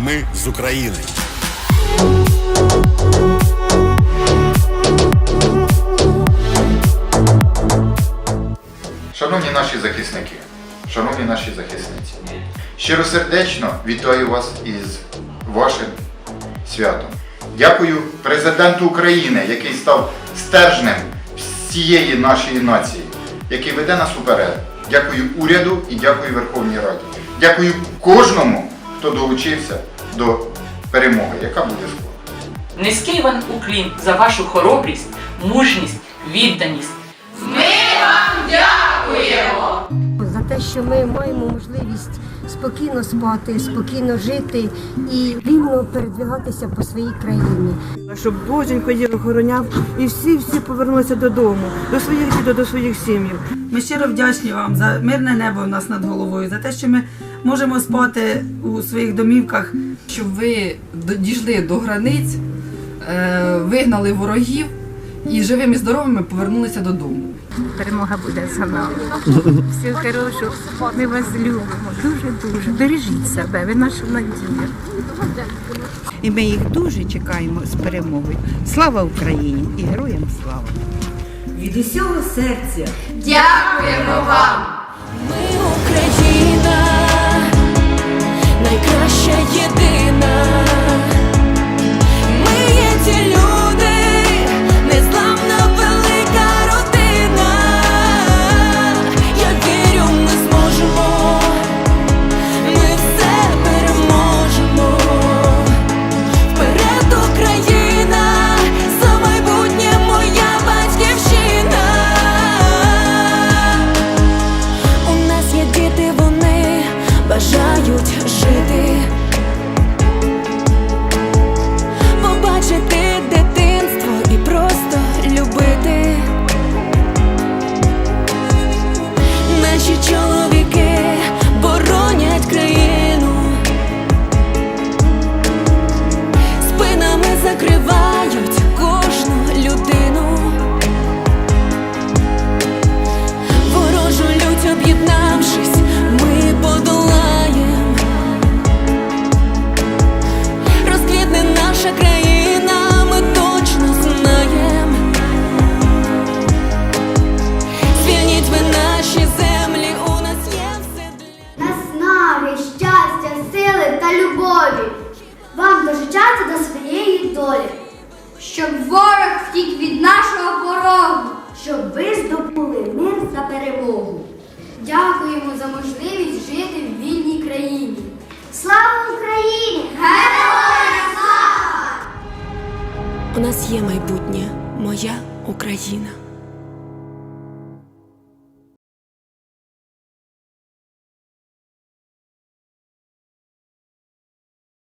Ми з України. Шановні наші захисники, шановні наші захисниці, щиросердечно вітаю вас із вашим святом. Дякую президенту України, який став стержнем всієї нашої нації, який веде нас уперед. Дякую уряду і дякую Верховній Раді. Дякую кожному, хто долучився до перемоги, яка буде скоро. Низький вам уклін за вашу хоробрість, мужність, відданість. Ми вам дякуємо! за те, що ми маємо можливість спокійно спати, спокійно жити і вільно передвигатися по своїй країні. щоб Боженько їх охороняв і всі всі повернулися додому, до своїх дітей, до своїх сім'їв. Ми щиро вдячні вам за мирне небо у нас над головою, за те, що ми можемо спати у своїх домівках. щоб ви дійшли до границь, е, вигнали ворогів і живими і здоровими повернулися додому. Перемога буде за нами. Всього хорошого. Ми вас любимо. Дуже-дуже. Бережіть себе, ви наша надія. І ми їх дуже чекаємо з перемогою. Слава Україні і героям слава! Від усього серця Ми долі. Щоб ворог втік від нашого порогу. Щоб ви здобули мир та перемогу. Дякуємо за можливість жити в вільній країні. Слава Україні! Героям слава! У нас є майбутнє, моя Україна.